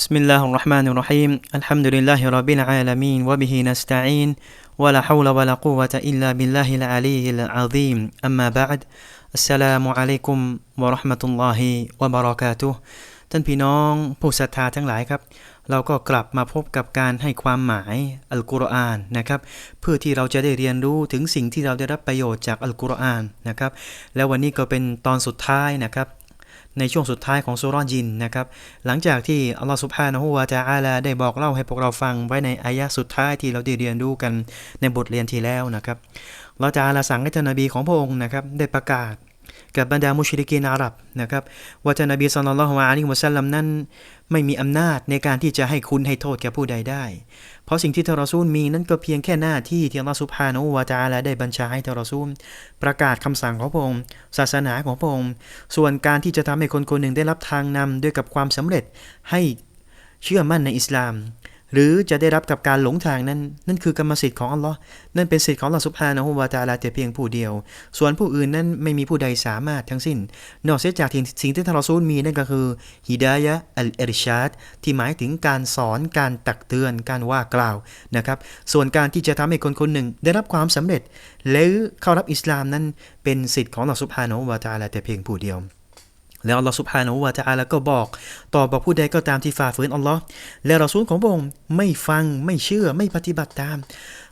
بسم الله الرحمن الرحيم الحمد لله رب العالمين وبه نستعين ولا حول ولا قوة إلا بالله العلي العظيم أما بعد السلام عليكم ورحمة الله وبركاته ท่านพี่น้องผู้ศรัทธาทั้งหลายครับ เราก็กลับมาพบกับการให้ความหมายอัลกุรอานนะครับ เพื่อที่เราจะได้เรียนรู้ถึงสิ่งที่เราได้รับประโยชน์จากอัลกุรอานนะครับ แล้ววันนี้ก็เป็นตอนสุดท้ายนะครับ ในช่วงสุดท้ายของสุรยินนะครับ หลังจากที่อัลลอฮฺสุบฮานะฮูวาตะอาลาได้บอกเล่าให้พวกเราฟังไว้ในอายะสุดท้ายที่เราได้เรียนรู้กันในบทเรียนที่แล้วนะครับเราจะอาลาสั่งให้ท่านนบีของพระองค์นะครับได้ประกาศ กับบรรดามุชริกีนอาหรับนะครับว่าท่านนบีสุลต่านละฮ์อะลัยฮิวะสัลลัมนั้น ไม่มีอำนาจในการที่จะให้คุณให้โทษแก่ผู้ใดได้ เพราะสิ่งที่ทารซูลมีนั้นก็เพียงแค่หน้าที่ที่อัลลอฮฺสุบฮานะวาตะอาลาได้บัญชาให้ทารซูล ประกาศคำสั่งของพระองค์ศาสนาของพระองค์ส่วนการที่จะทำให้คนคนหนึ่งได้รับทางนำด้วยกับความสำเร็จให้เชื่อมั่นในอิสลาม หรือจะได้รับกับการหลงทางนั้น นั่นคือกรรมสิทธิ์ของอัลลอฮ์นั่นเป็นสิทธิ์ของอัลลอฮ์สุบฮานะฮูวาตาลาแต่เพียงผู้เดียว ส่วนผู้อื่นนั้นไม่มีผู้ใดสามารถทั้งสิ้น นอกเสียจากสิ่งที่ท่านรอซูลมีนั่นก็คือฮิดายะอัลเอริชาดที่หมายถึงการสอนการตักเตือนการว่ากล่าวนะครับ ส่วนการที่จะทำให้คนคนหนึ่งได้รับความสำเร็จ หรือเข้ารับอิสลามนั้นเป็นสิทธิ์ของอัลลอฮ์สุบฮานะฮูวาตาลาแต่เพียงผู้เดียว แล้วอัลลอฮฺสุบฮานะฮูวะตะอาลาก็บอก ต่อบอกผู้ใดก็ตามที่ฝ่าฝืนอัลลอฮ์และรอซูลของพระองค์ไม่ฟังไม่เชื่อไม่ปฏิบัติตาม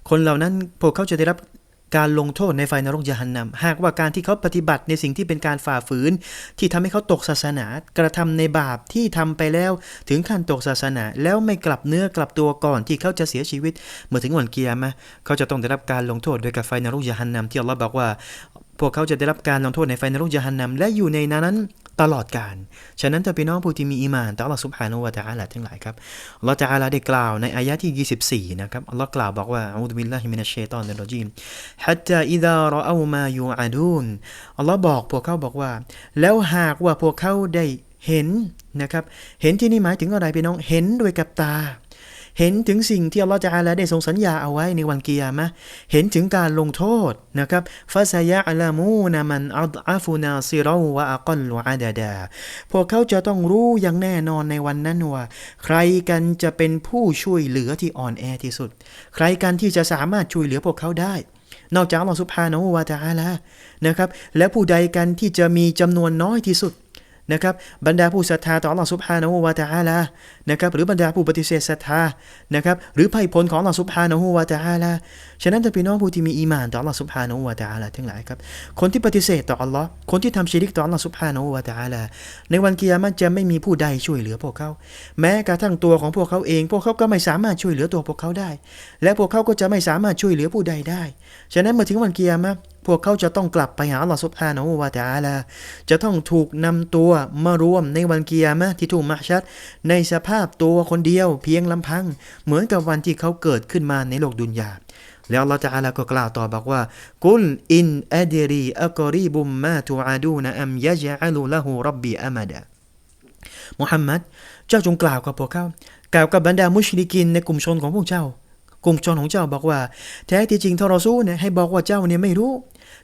คนเหล่านั้นพวกเขาจะได้รับการลงโทษในไฟนรกยะหันนำหากว่าการที่เขาปฏิบัติในสิ่งที่เป็นการฝ่าฝืน ที่ทำให้เขาตกศาสนา กระทำในบาปที่ทำไปแล้วถึงขั้นตกศาสนา แล้วไม่กลับเนื้อกลับตัวก่อนที่เขาจะเสียชีวิต เมื่อถึงวันเกียร์มะเขาจะต้องได้รับการลงโทษโดยกับไฟนรกยะหันนำที่อัลลอฮ์บอกว่า พวกเขาจะได้รับการลงโทษในไฟนรกยะหันนำและอยู่ในนั้นตลอดกาล ฉะนั้นถ้าพี่น้องผู้ที่มีอีมานต่อ Allah سبحانه และ تعالى ทั้งหลายครับ Allah تعالى ได้กล่าวในอายะที่ 24 นะครับ Allah กล่าวบอกว่าอูดุบิลลาฮิมินัชชัยฏอนิรรจีม حتى إذا رأوا ما يوعدون Allah บอกพวกเขาบอกว่า แล้วหากว่าพวกเขาได้เห็นนะครับ เห็นที่นี่หมายถึงอะไรพี่น้อง เห็นด้วยกับตา เห็นถึงสิ่งที่อัลลอฮฺจะอาลาได้ทรงสัญญาเอาไว้ในวันกิยามะเห็นถึงการลงโทษนะครับฟาซายะอัลามูนามันอัลอาฟูนาซิรอวะอักลวะอาดาดา พวกเขาจะต้องรู้อย่างแน่นอนในวันนั้นว่า ใครกันจะเป็นผู้ช่วยเหลือที่อ่อนแอที่สุด ใครกันที่จะสามารถช่วยเหลือพวกเขาได้นอกจากอัลลอฮฺสุบฮานะฮูวาตาลานะครับ และผู้ใดกันที่จะมีจำนวนน้อยที่สุด นะครับบรรดาผู้ศรัทธาต่อ Allah Subhanahu wa Taala นะครับหรือบรรดาผู้ปฏิเสธศรัทธานะครับหรือไพ่พลของ Allah Subhanahu wa Taala ฉะนั้นถ้าพี่น้องผู้ที่มีอีมานต่อ Allah Subhanahu wa Taala ทั้งหลายครับคนที่ปฏิเสธต่อ Allah คนที่ทำชิริกต่อ Allah Subhanahu wa Taala ในวันกิยามะจะไม่มีผู้ใดช่วยเหลือพวกเขา แม้กระทั่งตัวของพวกเขาเอง พวกเขาก็ไม่สามารถช่วยเหลือตัวพวกเขาได้ และพวกเขาก็จะไม่สามารถช่วยเหลือผู้ใดได้ ฉะนั้นเมื่อถึงวันกิยามะพวกเขาจะต้องกลับไปหาอัลลอฮฺสุบฮานะฮูวาตะอาลา จะต้องถูกนำตัวมารวมในวันกิยามะที่ถูกมะชัด ในสภาพตัวคนเดียวเพียงลำพัง เหมือนกับวันที่เขาเกิดขึ้นมาในโลกดุนยา แล้วเราจะอาลาก็กล่าวต่อบอกว่า กุลอินอัดรีอักรีบุมมาตูอาดูนอัมยะจัลูละหูรับบีอามาดะมุฮัมมัดเจ้าจงกล่าวกับพวกเขา กล่าวกับบรรดามุชลิกินในกลุ่มชนของพวกเจ้า กลุ่มชนของเจ้าบอกว่า แท้ที่จริงทรอซูเนี่ยให้บอกว่าเจ้าเนี่ยไม่รู้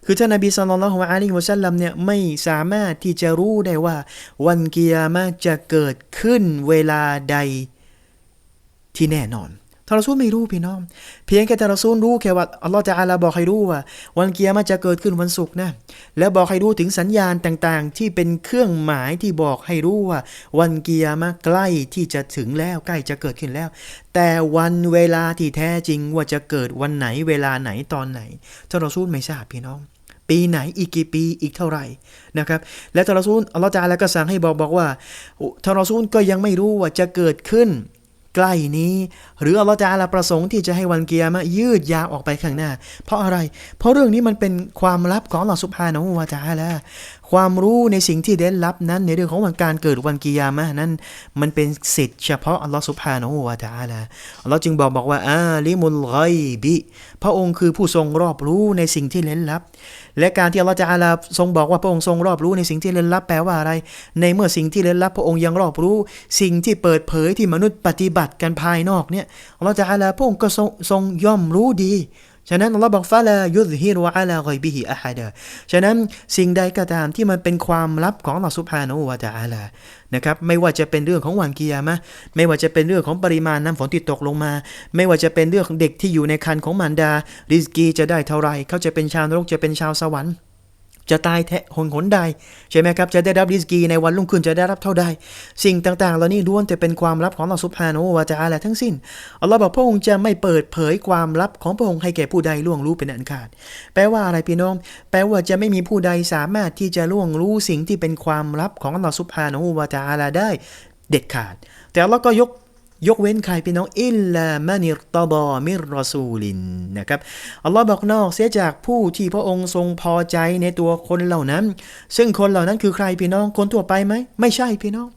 คือท่านนบีสุลต่านละฮ์อะลัยฮิวะสัลลัมเนี่ยไม่สามารถที่จะรู้ได้ว่า วันกิยามะจะเกิดขึ้นเวลาใดที่แน่นอน ทารอซูลไม่รู้พี่น้อง เพียงแค่ทารอซูลรู้แค่ว่าอัลลอฮฺจะอาลาบอกให้รู้ว่า วันเกิยามะจะเกิดขึ้นวันศุกร์นะ แล้วบอกให้รู้ถึงสัญญาณต่างๆ ที่เป็นเครื่องหมายที่บอกให้รู้ว่า วันเกิยามะใกล้ที่จะถึงแล้วใกล้จะเกิดขึ้นแล้ว แต่วันเวลาที่แท้จริงว่าจะเกิดวันไหนเวลาไหนตอนไหนทารอซูลไม่ทราบพี่น้องปีไหนอีกกี่ปีอีกเท่าไหร่นะครับ และทารซูลอัลลอฮฺจะอาลาก็สั่งให้บอกบอกว่าทารซูลก็ยังไม่รู้ว่าจะเกิดขึ้น ใกล้นี้ หรืออัลลอฮฺจะอาลาประสงค์ที่จะให้วันเกียร์มายืดยาวออกไปข้างหน้า เพราะอะไร เพราะเรื่องนี้มันเป็นความลับของอัลลอฮฺสุบฮานะฮูวาจาละ ความรู้ในสิ่งที่เด่นลับนั้น ในเรื่องของวันการเกิดวันกิยามะนั้น มันเป็นสิทธิ์เฉพาะอัลลอฮฺสุบฮานะฮูวาตาละอัลลอฮฺจึงบอกบอกว่าอาลิมุลไกบิพระองค์คือผู้ทรงรอบรู้ในสิ่งที่เล่นลับ และการที่อัลลอฮฺจะอาลาทรงบอกว่าพระองค์ทรงรอบรู้ในสิ่งที่เล่นลับแปลว่าอะไร ในเมื่อสิ่งที่เล่นลับ พระองค์ยังรอบรู้ สิ่งที่เปิดเผยที่มนุษย์ปฏิบัติกันภายนอกเนี่ยอัลลอฮฺจะอาลาพระองค์ก็ทรงย่อมรู้ดี ฉะนั้นอัลลอฮ์บอกฟาลายุซฮิรุอัลาไกบิฮิอะฮัดะฉะนั้นสิ่งใดก็ตามที่มันเป็นความลับของอัลลอฮ์ซุบฮานะฮูวะตะอาลานะครับไม่ว่าจะเป็นเรื่องของวันกิยามะไม่ว่าจะเป็นเรื่องของปริมาณน้ำฝนที่ตกลงมา ไม่ว่าจะเป็นเรื่องของเด็กที่อยู่ในคันของมารดาริสกีจะได้เท่าไรเขาจะเป็นชาวนรกจะเป็นชาวสวรรค์ จะตายแทะหนหนใดใช่ไหมครับ จะได้รับริสกีในวันรุ่งขึ้นจะได้รับเท่าใด สิ่งต่างๆ เหล่านี้ล้วนแต่เป็นความลับของอัลลอฮฺซุบฮานะฮูวะตะอาลาทั้งสิ้นอัลลอฮ์บอกพระองค์จะไม่เปิดเผยความลับของพระองค์ให้แก่ผู้ใดล่วงรู้เป็นอันขาด แปลว่าอะไรพี่น้อง แปลว่าจะไม่มีผู้ใดสามารถที่จะล่วงรู้สิ่งที่เป็นความลับของอัลลอฮฺซุบฮานะฮูวะตะอาลาได้ เด็ดขาด แต่อัลลอฮ์ก็ยก ยกเว้นใครพี่น้องอิลลามานิรตบอมิรอซูลินนะครับอัลลอฮ์บอกนอกเสียจากผู้ที่พระองค์ทรงพอใจในตัวคนเหล่านั้น ซึ่งคนเหล่านั้นคือใครพี่น้องคนทั่วไปไหมไม่ใช่พี่น้อง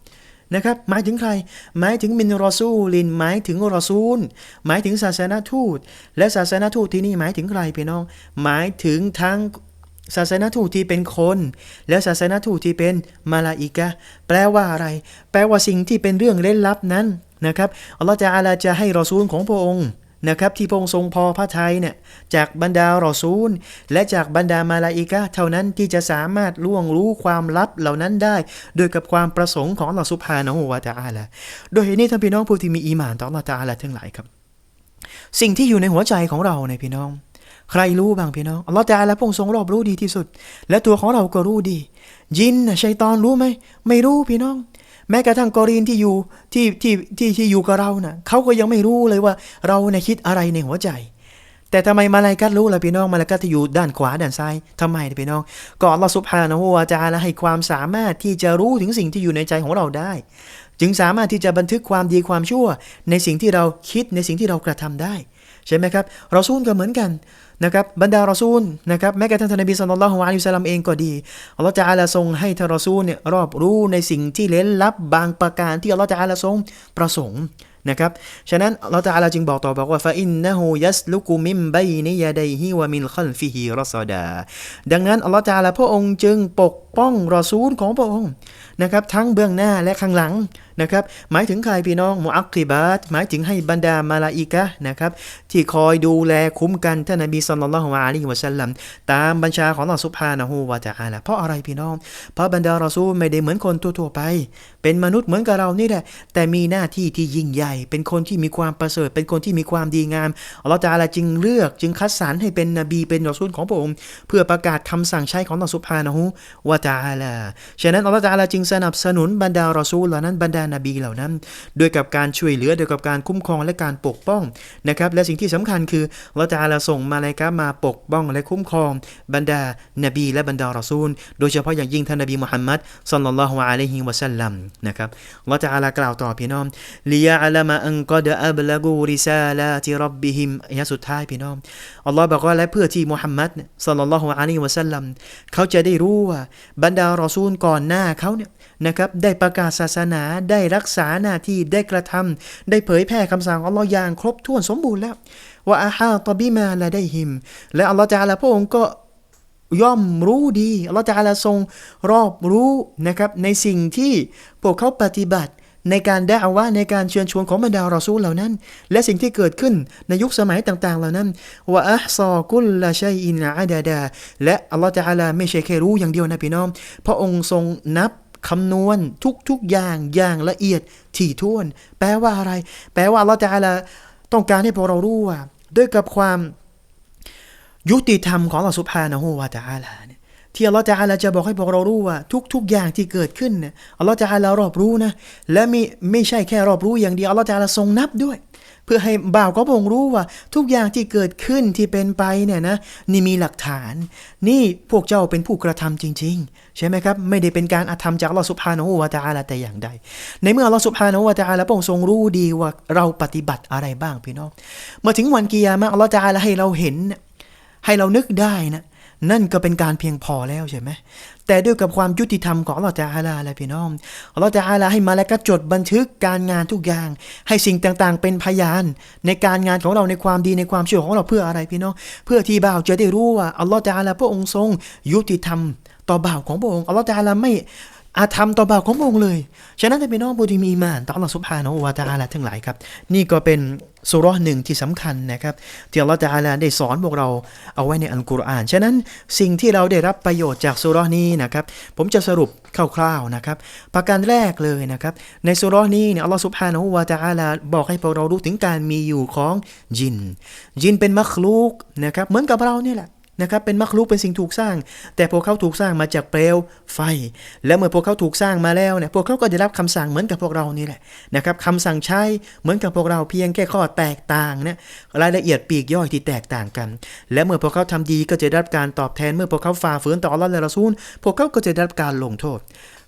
นะครับหมายถึงใคร หมายถึงมินรอซูลิน หมายถึงรอซูล หมายถึงศาสนาทูต และศาสนาทูตที่นี่หมายถึงใครพี่น้อง หมายถึงทั้งศาสนาทูตที่เป็นคน และศาสนาทูตที่เป็นมาลาอิกะแปลว่าอะไร แปลว่าสิ่งที่เป็นเรื่องเล่นลับนั้น นะครับอัลลอฮฺจะอาลาจะให้รอซูลของพระองค์นะครับที่พระองค์ทรงพอพระทัยเนี่ยจากบรรดารอซูล และจากบรรดามาลาอิกะเท่านั้นที่จะสามารถล่วงรู้ความลับเหล่านั้นได้ โดยกับความประสงค์ของอัลอฮฺซุบฮานะฮูวะตะอาลาโดยเหตุนี้ท่านพี่น้องผู้ที่มีอีหมานต่อลอตะอาลาทั้งหลายครับ สิ่งที่อยู่ในหัวใจของเราในพี่น้อง ใครรู้บ้างพี่น้องอัลลอฮฺตะอาลาพระองค์ทรงรอบรู้ดีที่สุด และตัวของเราก็รู้ดี ยินนะชัยตอนรู้ไหมไม่รู้พี่น้อง แม้กระทั่งกอรีนที่อยู่ที่ที่ที่ที่อยู่กับเรานะ่ะเขาก็ยังไม่รู้เลยว่าเราเนี่ยคิดอะไรในหัวใจ แต่ทำไมมาลายกัดรู้ล่ะพี่น้องมาลายกัดที่อยู่ด้านขวาด้านซ้ายทำไมพี่น้องก็อัลลอฮฺซุบฮานะฮูวะตะอาลาให้ความสามารถที่จะรู้ถึงสิ่งที่อยู่ในใจของเราได้ จึงสามารถที่จะบันทึกความดีความชั่ว ในสิ่งที่เราคิดในสิ่งที่เรากระทำได้ ใช่ไหมครับเราซูลก็เหมือนกันนะครับบรรดาเรอซูลนะครับแม้กระทั่งท่านนบีสุลต่านละฮ์อะลัยฮิวะซัลลัมเองก็ดีอัลลอฮฺจะอาลาทรงให้ท่านรอซูลเนี่ยรอบรู้ในสิ่งที่เล้นลับบางประการที่อัลลอฮฺจะอาลาทรงประสงค์นะครับ ฉะนั้นอัลลอฮฺจะอาลาจึงบอกต่อบอกว่าฟาอินนะฮูยัสลุกุมิมไบนิยาดัยฮิวะมินคัลฟิฮิรอซอดา ดังนั้นอัลลอฮฺจะอาลาพระองค์จึงปกป้องรอซูลของพระองค์ นะครับทั้งเบื้องหน้าและข้างหลังนะครับหมายถึงใครพี่น้องมุอักกิบาตหมายถึงให้บรรดามาลาอิกะนะครับที่คอยดูแลคุ้มกันท่านนบีสุลต่านละฮ์อะลัยฮิวะสัลลัมตามบัญชาของอัลลอฮ์ซุบานะฮูวะตะอาลาเพราะอะไรพี่น้อง เพราะบรรดารอซูลไม่ได้เหมือนคนทั่วๆไป เป็นมนุษย์เหมือนกับเรานี่แหละ แต่มีหน้าที่ที่ยิ่งใหญ่ เป็นคนที่มีความประเสริฐ เป็นคนที่มีความดีงามอัลลอฮ์ตะอาลาจึงเลือกจึงคัดสรรให้เป็นนบีเป็นรอซูลของพระองค์เพื่อประกาศคำสั่งใช้ของอัลลอฮ์ซุบานะฮูวะตะอาลาฉะนั้นอัลลอฮ์ตะอาลาจึงสนับสนุนบรรดารอซูลเหล่านั้นบรรดานบีเหล่านั้นด้วยกับการช่วยเหลือด้วยกับการคุ้มครองและการปกป้องนะครับและสิ่งที่สำคัญคือเราจะอาลาส่งมาเลายกามาปกป้องและคุ้มครองบรรดานบีและบรรดารอซูล โดยเฉพาะอย่างยิ่งท่านนบีมุฮัมมัดสัลลัลลอฮุอะลัยฮิวะสัลลัมนะครับเราจะอาลากล่าวต่อพี่น้องลียะอัลมะอันกอดอับลากูริซาลาติรับบิฮิมอายะสุดท้ายพี่น้องอัลลอฮ์บอกว่าและเพื่อที่มุฮัมมัดสัลลัลลอฮุอะลัยฮิวะสัลลัมเขาจะได้รู้ว่าบรรดารอซูลก่อนหน้าเขาเนี่ยนะครับได้ประกาศศาสนาได้รักษาหน้าที่ได้กระทำได้เผยแพร่คำสั่งอัลลอฮ์อย่างครบถ้วนสมบูรณ์แล้วว่าอาฮาตบิมาละได้หิม และอัลลอฮ์จาลาพระองค์ก็ย่อมรู้ดีอัลลอฮ์จาลาทรงรอบรู้นะครับในสิ่งที่พวกเขาปฏิบัติในการได้อาว่าในการเชิญชวนของบรรดารอซูลเหล่านั้น และสิ่งที่เกิดขึ้นในยุคสมัยต่างๆ เหล่านั้นว่าอัลซอกุลละชัยอินอาดาดา และอัลลอฮ์จะอาลาไม่ใช่แค่รู้อย่างเดียวนะพี่น้อง พระองค์ทรงนับ คำนวณทุกๆอย่างอย่างละเอียดถี่ถ้วน แปลว่าอะไร แปลว่าเราจะอะไรต้องการให้พวกเรารู้ว่า ด้วยกับความยุติธรรมของเราสุภานะฮูวาตาอาลาเนี่ยที่อัลลอฮฺจะอาลาจะบอกให้พวกเรารู้ว่า ทุก ๆ อย่างที่เกิดขึ้นเนี่ยอัลลอฮฺจะอาลารอบรู้นะและไม่ไม่ใช่แค่รอบรู้อย่างเดียวอัลลอฮฺจะอาลาทรงนับด้วย เพื่อให้บ่าวก็พงรู้ว่า ทุกอย่างที่เกิดขึ้นที่เป็นไปเนี่ยนะนี่มีหลักฐาน นี่พวกเจ้าเป็นผู้กระทำจริง ๆ ใช่ไหมครับ ไม่ได้เป็นการอาธรรมจากลอสุบฮานวาตาอาลาแต่อย่างใด ในเมื่อลอสุบฮานวาตาอาลาพระองค์ทรงรู้ดีว่าเราปฏิบัติอะไรบ้างพี่น้องเมื่อถึงวันกิยามะอัลลอฮฺจะอาลาให้เราเห็น ให้เรานึกได้นะ นั่นก็เป็นการเพียงพอแล้วใช่ไหมแต่ด้วยกับความยุติธรรมของเราจะอาลาอะไรพี่น้องเราจะอาลาให้มาแล้วก็จดบันทึกการงานทุกอย่าง ให้สิ่งต่างๆ เป็นพยาน ในการงานของเราในความดีในความเชื่อของเราเพื่ออะไรพี่น้อง เพื่อที่บ่าวจะได้รู้ว่าอัลลอฮฺจะอาลาพระองค์ทรง ยุติธรรม ต่อบ่าวของพระองค์อัลลอฮฺจะอาลาไม่ อาธรรมต่อบาวของพระองค์เลย ฉะนั้นถ้าเป็นน้องผู้ที่มีมานต่ออัลลอฮฺซุบฮานะฮูวะตะอาลาทั้งหลายครับ นี่ก็เป็นสุรหนึ่งที่สำคัญนะครับ ที่อัลลอฮฺตะอาลาได้สอนพวกเราเอาไว้ในอัลกุรอาน ฉะนั้นสิ่งที่เราได้รับประโยชน์จากสุรหนี้นะครับ ผมจะสรุปคร่าวๆนะครับ ประการแรกเลยนะครับ ในสุรหนี้เนี่ยอัลลอฮฺซุบฮานะฮูวะตะอาลาบอกให้พวกเรารู้ถึงการมีอยู่ของยินยินเป็นมัคลูกนะครับ เหมือนกับเราเนี่ยแหละ นะครับเป็นมักลุกเป็นสิ่งถูกสร้าง แต่พวกเขาถูกสร้างมาจากเปลวไฟ และเมื่อพวกเขาถูกสร้างมาแล้วเนี่ยพวกเขาก็ได้รับคำสั่งเหมือนกับพวกเรานี่แหละนะครับคำสั่งใช้เหมือนกับพวกเราเพียงแค่ข้อแตกต่างเนี่ยรายละเอียดปีกย่อยที่แตกต่างกัน และเมื่อพวกเขาทำดีก็จะได้รับการตอบแทนเมื่อพวกเขาฝ่าฝืนต่ออัลลอฮ์และรซูล พวกเขาก็จะได้รับการลงโทษ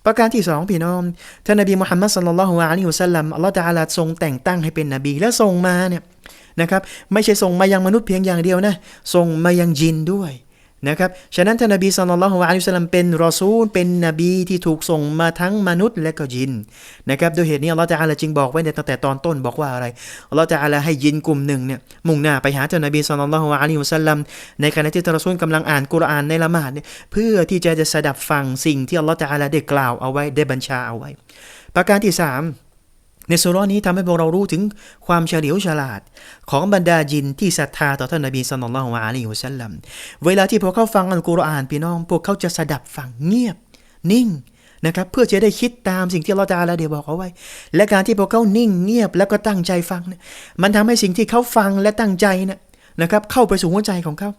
ประการที่สองพี่น้องท่านนบีมุฮัมมัดสัลลัลฮุอะลัยฮิวะสัลลัมอัลลอฮฺตะอาลาทรงแต่งตั้งให้เป็นนบีและทรงมาเนี่ย นะครับ ไม่ใช่ส่งมายังมนุษย์เพียงอย่างเดียวนะส่งมายังยินด้วยนะครับฉะนั้นท่านนบีสัลลัลลอฮุอะลัยฮิวะสัลลัมเป็นรอซูล เป็นนบีที่ถูกส่งมาทั้งมนุษย์และก็ยินนะครับด้วยเหตุนี้อัลลอฮฺตะอาลาจึงบอกไว้ในตั้งแต่ตอนต้นบอกว่าอะไรอัลลอฮฺตะอาลาให้ยินกลุ่มหนึ่งเนี่ยมุ่งหน้าไปหาท่านนบีสัลลัลลอฮุอะลัยฮิวะสัลลัมในขณะที่ท่านรอซูลกำลังอ่านกุรอานในละหมาดเนี่ยเพื่อที่จะจะสดับฟังสิ่งที่อัลลอฮฺตะอาลาได้กล่าวเอาไว้ได้บัญชาเอาไว้ ประการที่สาม ในสุราะห์นี้ทำให้พวกเรารู้ถึงความเฉลียวฉลาด ของบรรดาจินที่ศรัทธาต่อท่านนบีสุลต่านละฮ์อะลัยฮิวะสัลลัมเวลาที่พวกเขาฟังอัลกุรอานพี่น้อง พวกเขาจะสดับฟังเงียบ นิ่งนะครับเพื่อจะได้คิดตามสิ่งที่เราตาลาเดียบอกเอาไว้ และการที่พวกเขานิ่งเงียบแล้วก็ตั้งใจฟังเนี่ยมันทำให้สิ่งที่เขาฟังและตั้งใจนี่ยนะครับเข้าไปสู่หัวใจของเขา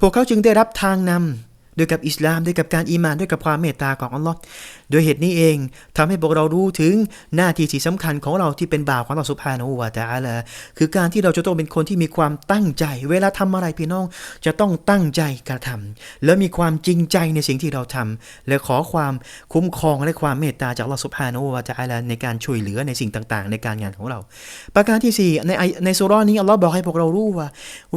พวกเขาจึงได้รับทางนำ ด้วยกับอิสลามด้วยกับการอีมานด้วยกับความเมตตาของอัลลอฮ์โดยเหตุนี้เองทำให้พวกเรารู้ถึงหน้าที่ที่สำคัญของเราที่เป็นบ่าวของเราสุภาโนวาตาละคือการที่เราจะต้องเป็นคนที่มีความตั้งใจ เวลาทำอะไรพี่น้อง จะต้องตั้งใจกระทำแล้วมีความจริงใจในสิ่งที่เราทำและขอความคุ้มครองและความเมตตาจากเราสุภาโนวาตาละในการช่วยเหลือในสิ่งต่างๆ ในการงานของเรา ประการที่สี่ในในสุรานี้อัลลอฮ์บอกให้พวกเรารู้ว่า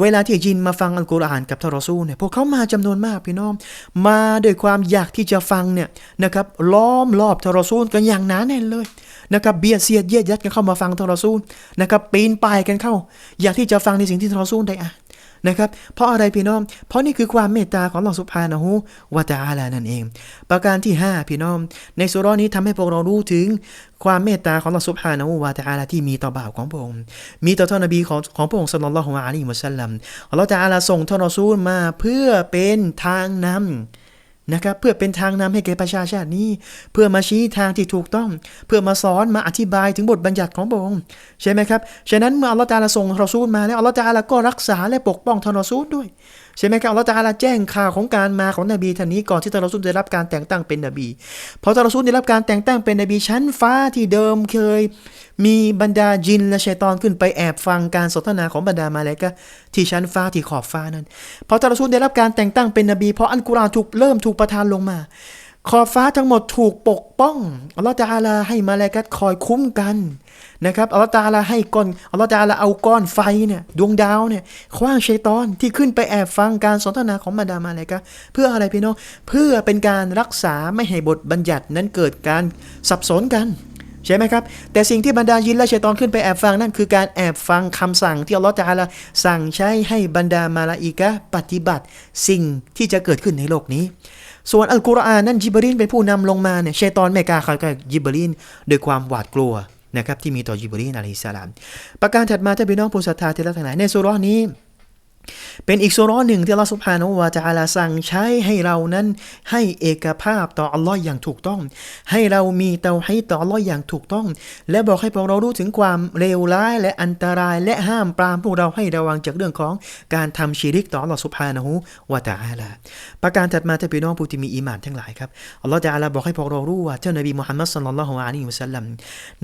เวลาที่ยินมาฟังอัลกุรอานกับทารอซูเนี่ยพวกเขามาจำนวนมากพี่น้องมาด้วยความอยากที่จะฟังเนี่ยนะครับล้อมรอบทารอซูลกันอย่างหนาแน่นเลยนะครับเบียดเสียดเยียดยัดกันเข้ามาฟังทารอซูลนะครับปีนป่ายกันเข้า อยากที่จะฟังในสิ่งที่ทารอซูลได้อ่าน นะครับ เพราะอะไรพี่น้อง เพราะนี่คือความเมตตาของอัลลอสุภานะฮูวะตาอาลานั่นเอง ประการที่ 5 พี่น้อง ในสุรานี้ทำให้พวกเรารู้ถึงความเมตตาของอัลลอสุภานะฮูวะตาอาลาที่มีต่อบ่าวของพระองค์ มีต่อท่านนบีของของพระองค์สุลลัลลอฮุอะลัยฮิวะสัลลัมอัลลอฮฺตะอาลาส่งท่านรอซูลมาเพื่อเป็นทางนำ นะครับเพื่อเป็นทางนำให้แก่ประชาชาตินี้ เพื่อมาชี้ทางที่ถูกต้อง เพื่อมาสอนมาอธิบายถึงบทบัญญัติของพระองค์ใช่ไหมครับ ฉะนั้นเมื่ออัลลอฮฺตาลาส่งรอซูลมาแล้วอัลลอฮฺตาลาก็รักษาและปกป้องทานรอซูลด้วย ใช่ไหมครับเราจะอาลาแจ้งข่าวของการมาของนบีท่านนี้ก่อนที่ทารอซูลได้รับการแต่งตั้งเป็นนบีพอทารอซูลได้รับการแต่งตั้งเป็นนบีชั้นฟ้าที่เดิมเคย มีบรรดาจินและชัยตอนขึ้นไปแอบฟังการสนทนาของบรรดามาเลกะที่ชั้นฟ้าที่ขอบฟ้านั้นพอทารอซูลได้รับการแต่งตั้งเป็นนบีเพราะอันกุรานถูกเริ่มถูกประทานลงมา ขอบฟ้าทั้งหมดถูกปกป้องอัลลอฮฺตาลาให้มาเลกัตคอยคุ้มกันนะครับอัลลอฮฺตาลาให้ก้อนอัลลอฮฺตาลาเอาก้อนไฟเนี่ยดวงดาวเนี่ยคว้างชัยตอนที่ขึ้นไปแอบฟังการสนทนาของบรรดามาเลกะเพื่ออะไรพี่น้องเพื่อเป็นการรักษาไม่ให้บทบัญญัตินั้นเกิดการสับสนกันใช่ไหมครับ แต่สิ่งที่บรรดายินและชัยตอนขึ้นไปแอบฟังนั่นคือการแอบฟังคำสั่งที่อัลลอฮฺตาลาสั่งใช้ให้บรรดามาลาอิกะปฏิบัติ สิ่งที่จะเกิดขึ้นในโลกนี้ ส่วนอัลกุรอานนั้นจิบรีนเป็นผู้นำลงมาเนี่ยชัยตอนเมกาเขาก็จิบรีนด้วยความหวาดกลัวนะครับที่มีต่อจิบรีนอะลัยฮิสสลามประการถัดมาถ้าพี่น้องผู้ศรัทธาที่รักทั้งหลายในสุราะห์นี้ เป็นอีกสุราะห์หนึ่งที่อัลลอฮฺสุบฮานวะตะอาลาสั่งใช้ให้เรานั้นให้เอกภาพต่ออัลลอฮ์อย่างถูกต้อง ให้เรามีเตาให้ต่ออัลลอฮ์อย่างถูกต้อง และบอกให้พวกเรารู้ถึงความเลวร้ายและอันตรายและห้ามปรามพวกเราให้ระวังจากเรื่องของการทำชีริกต่ออัลลอฮ์สุบฮานวะตะอาลาประการถัดมาถ้าพี่น้องผู้ที่มีอีหมานทั้งหลายครับอัลลอฮ์ตะอาลาบอกให้พวกเรารู้ว่าเจ้านบีมุฮัมมัดศ็อลลัลลอฮุอะลัยฮิวะสัลลัม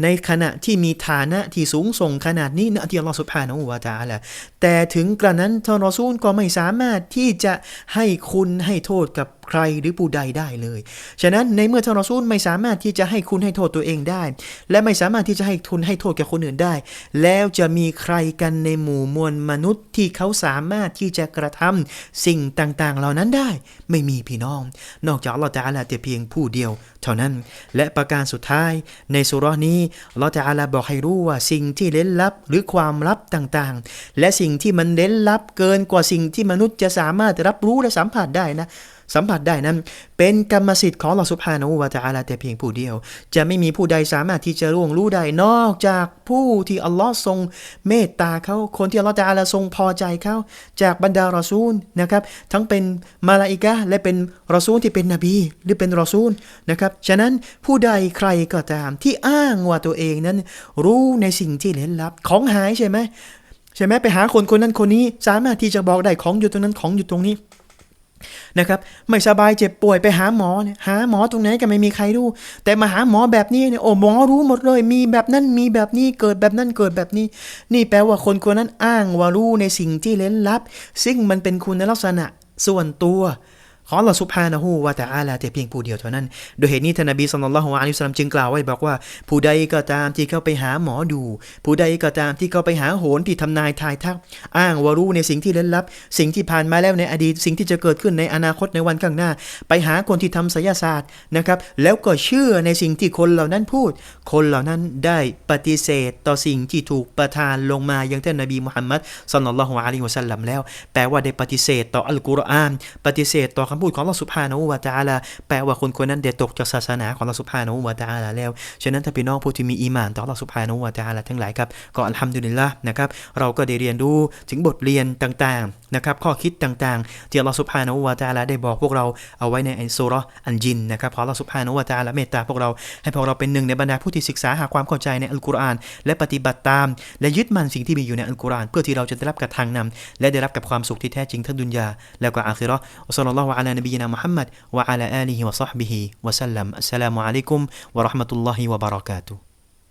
ในขณะที่มีฐานะที่สูงส่งขนาดนี้นะที่อัลลอฮ์สุบฮานวะตะอาลาแต่ถึงกระนั้นท่านรอซูลก็ไม่สามารถที่จะให้คุณให้โทษกับ ใครหรือผู้ใดได้เลย ฉะนั้นในเมื่อท่านรอซูลไม่สามารถที่จะให้คุณให้โทษตัวเองได้ และไม่สามารถที่จะให้ทุนให้โทษแก่คนอื่นได้ แล้วจะมีใครกันในหมู่มวลมนุษย์ที่เขาสามารถที่จะกระทำสิ่งต่างๆ เหล่านั้นได้ ไม่มีพี่น้อง นอกจากเราจะอาลาแต่เพียงผู้เดียว เท่านั้น และประการสุดท้ายในสุรานี้เราจะอาลาบอกให้รู้ว่าสิ่งที่เล้นลับหรือความลับต่างๆ และสิ่งที่มันเล้นลับเกินกว่าสิ่งที่มนุษย์จะสามารถรับรู้และสัมผัสได้นะ สัมผัสได้นั้น เป็นกรรมสิทธิ์ของลอสุภาโนวาตาอาลาแต่เพียงผู้เดียว จะไม่มีผู้ใดสามารถที่จะร่วงรู้ได้นอกจากผู้ที่อัลลอฮ์ทรงเมตตาเขาคนที่อัลลอฮ์ตาลาทรงพอใจเขาจากบรรดารอซูลนะครับ ทั้งเป็นมาลาอิกะและเป็นรอซูลที่เป็นนบีหรือเป็นรอซูลนะครับฉะนั้นผู้ใดใครก็ตามที่อ้างว่าตัวเองนั้น รู้ในสิ่งที่เล้นลับของหายใช่ไหมใช่ไหมไปหาคนคนนั้นคนนี้ สามารถที่จะบอกได้ของอยู่ตรงนั้นของอยู่ตรงนี้ นะครับไม่สบายเจ็บป่วยไปหาหมอเนี่ยหาหมอตรงไหนก็ไม่มีใครรู้แต่มาหาหมอแบบนี้เนี่ยโอ้หมอรู้หมดเลย มีแบบนั้นมีแบบนี้เกิดแบบนั้นเกิดแบบนี้ นี่แปลว่าคนคนนั้นอ้างว่ารู้ในสิ่งที่เล้นลับ ซึ่งมันเป็นคุณลักษณะส่วนตัว ขอลลอฮฺสุบฮานะฮูวะตะอาลาแต่เพียงผู้เดียวเท่านั้น โดยเหตุนี้ท่านนบีสุลต่านละฮ์อะลัยฮิวะซัลลัมจึงกล่าวไว้บอกว่า ผู้ใดก็ตามที่เข้าไปหาหมอดู ผู้ใดก็ตามที่เข้าไปหาโหนที่ทำนายทายทัก อ้างว่ารู้ในสิ่งที่ล้นลับ สิ่งที่ผ่านมาแล้วในอดีต สิ่งที่จะเกิดขึ้นในอนาคตในวันข้างหน้า ไปหาคนที่ทำไสยศาสตร์นะครับ แล้วก็เชื่อในสิ่งที่คนเหล่านั้นพูด คนเหล่านั้นได้ปฏิเสธต่อสิ่งที่ถูกประทานลงมายังท่านนบีมุฮัมมัดศ็อลลัลลอฮุอะลัยฮิวะซัลลัมแล้ว แปลว่าได้ปฏิเสธต่ออัลกุรอาน ปฏิเสธต่อคำพูดของอัลอสุบฮานะฮูวะตะอาลาแปลว่าคนคนนั้นได้ตกจากศาสนาของอัลอสุบฮานะฮูวะตะอาลาแล้ว ฉะนั้นถ้าพี่น้องผู้ที่มีอีหมานต่ออัลอสุบฮานะฮูวะตะอาลาทั้งหลายครับก็อัลฮัมดุลิลละนะครับ เราก็ได้เรียนรู้ถึงบทเรียนต่างๆนะครับ ข้อคิดต่างๆที่อัลอสุบฮานะฮูวะตะอาลาได้บอกพวกเราเอาไว้ในอันซูราะห์อันจินนะครับขออัลอสุบฮานะฮูวะตะอาลาเมตตาพวกเราให้พวกเราเป็นหนึ่งในบรรดาผู้ที่ศึกษาหาความเข้าใจในอัลกุรอาน และปฏิบัติตาม และยึดมั่นสิ่งที่มีอยู่ในอัลกุรอาน เพื่อที่เราจะได้รับกับทางนำและได้รับกับความสุขที่แท้จริงทั้งดุนยาแล้วก็อาคิราะห์อัสลลัลลอฮุอะลานบีนะมุฮัมมัดวะอะลลัมอัสสลามุอะลัย